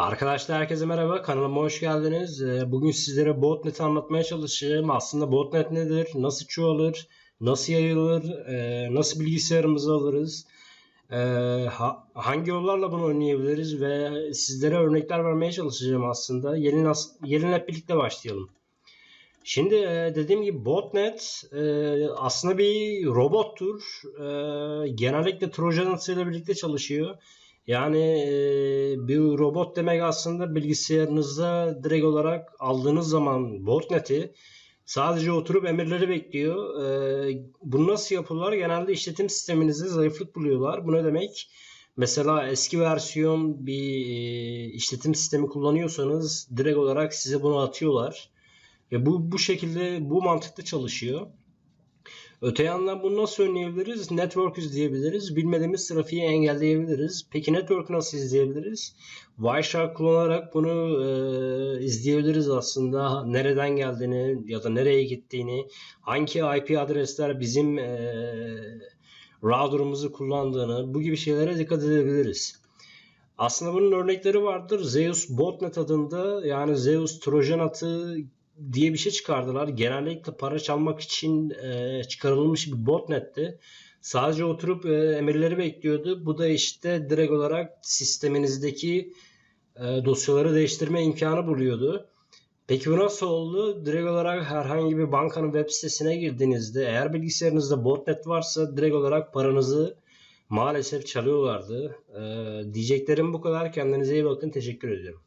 Arkadaşlar herkese merhaba. Kanalıma hoş geldiniz. Ee, Bugün sizlere botnet anlatmaya çalışacağım. Aslında botnet nedir? Nasıl çoğalır? Nasıl yayılır? e, Nasıl bilgisayarımızı alırız? e, ha- Hangi yollarla bunu oynayabiliriz? Ve sizlere örnekler vermeye çalışacağım aslında. Gelin, gelin hep birlikte başlayalım. Şimdi e, dediğim gibi botnet e, aslında bir robottur. E, Genellikle Trojan atıyla birlikte çalışıyor. Yani bir robot demek aslında bilgisayarınızda direkt olarak aldığınız zaman botnet'i sadece oturup emirleri bekliyor. E, bunu nasıl yapıyorlar? Genelde işletim sisteminizde zayıflık buluyorlar. Bu ne demek? Mesela eski versiyon bir işletim sistemi kullanıyorsanız direkt olarak size bunu atıyorlar. Ve bu bu şekilde bu mantıkta çalışıyor. Öte yandan bunu nasıl önleyebiliriz? Network izleyebiliriz. Bilmediğimiz trafiği engelleyebiliriz. Peki network nasıl izleyebiliriz? Wireshark kullanarak bunu e, izleyebiliriz aslında. Nereden geldiğini ya da nereye gittiğini, hangi IP adresler bizim e, router'ımızı kullandığını, bu gibi şeylere dikkat edebiliriz. Aslında bunun örnekleri vardır. Zeus Botnet adında yani Zeus Trojan atı diye bir şey çıkardılar. Genellikle para çalmak için e, çıkarılmış bir botnetti. Sadece oturup e, emirleri bekliyordu. Bu da işte direkt olarak sisteminizdeki e, dosyaları değiştirme imkanı buluyordu. Peki bu nasıl oldu? Direkt olarak herhangi bir bankanın web sitesine girdiğinizde eğer bilgisayarınızda botnet varsa direkt olarak paranızı maalesef çalıyorlardı. E, diyeceklerim bu kadar. Kendinize iyi bakın. Teşekkür ediyorum.